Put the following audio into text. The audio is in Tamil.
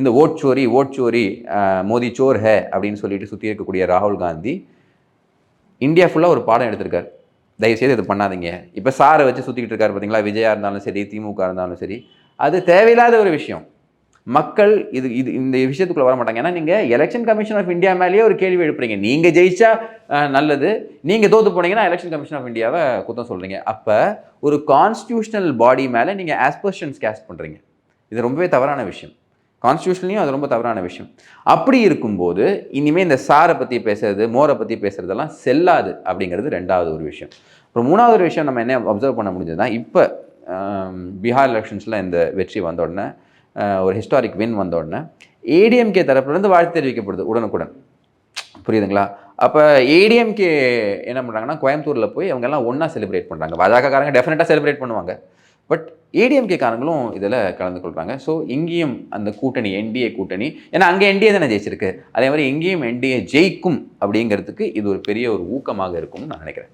இந்த ஓட் ஓட்சோரி ஓட் சோரி சோர் ஹே அப்படின்னு சொல்லிட்டு சுற்றி இருக்கக்கூடிய ராகுல் காந்தி இந்தியா ஃபுல்லாக ஒரு பாடம் எடுத்திருக்கார். தயவுசெய்து இது பண்ணாதீங்க. இப்போ சாரை வச்சு சுற்றிக்கிட்டு இருக்காரு பார்த்தீங்களா விஜயா இருந்தாலும் சரி திமுக இருந்தாலும் சரி. அது தேவையில்லாத ஒரு விஷயம். மக்கள் இது இது இந்த விஷயத்துக்குள்ள வர மாட்டாங்க. ஏன்னா நீங்கள் எலெக்ஷன் கமிஷன் ஆஃப் இந்தியா மேலேயே ஒரு கேள்வி எழுப்புறீங்க. நீங்கள் ஜெயிச்சா நல்லது. நீங்கள் தோத்து போனீங்கன்னா எலெக்ஷன் கமிஷன் ஆஃப் இந்தியாவை குத்தம் சொல்கிறீங்க அப்போ ஒரு கான்ஸ்டியூஷனல் பாடி மேலே நீங்கள் ஆஸ்பர்ஷன்ஸ் கேஸ்ட் பண்ணுறீங்க இது ரொம்பவே தவறான விஷயம். கான்ஸ்டியூஷன்லையும் அது ரொம்ப தவறான விஷயம். அப்படி இருக்கும்போது இனிமேல் இந்த சாரை பற்றி பேசுறது மோரை பற்றி பேசுறதெல்லாம் செல்லாது அப்படிங்கிறது ரெண்டாவது ஒரு விஷயம். அப்புறம் மூணாவது ஒரு விஷயம் நம்ம என்ன அப்சர்வ் பண்ண முடிஞ்சதுன்னா இப்போ பீகார் எலெக்ஷன்ஸில் இந்த வெற்றி வந்த உடனே ஒரு ஹிஸ்டாரிக் வின் வந்த உடனே ஏடிஎம்கே தரப்புலேருந்து வாழ்த்து தெரிவிக்கப்படுது உடனுக்குடன். புரியுதுங்களா? அப்போ ஏடிஎம்கே என்ன பண்ணுறாங்கன்னா கோயம்புத்தூரில் போய் அவங்க எல்லாம் ஒன்றா செலிப்ரேட் பண்ணுறாங்க பாஜகக்காரங்க டெஃபினட்டாக செலிப்ரேட் பண்ணுவாங்க. பட் ஏடிஎம்கே காரங்களும் இதில் கலந்து கொள்கிறாங்க ஸோ இங்கேயும் அந்த கூட்டணி என்டிஏ கூட்டணி ஏன்னா அங்கே என்டிஏ தானே ஜெயிச்சிருக்கு. அதே மாதிரி இங்கேயும் என்டிஏ ஜெயிக்கும் அப்படிங்கிறதுக்கு இது ஒரு பெரிய ஒரு ஊக்கமாக இருக்கும்னு நான் நினைக்கிறேன்.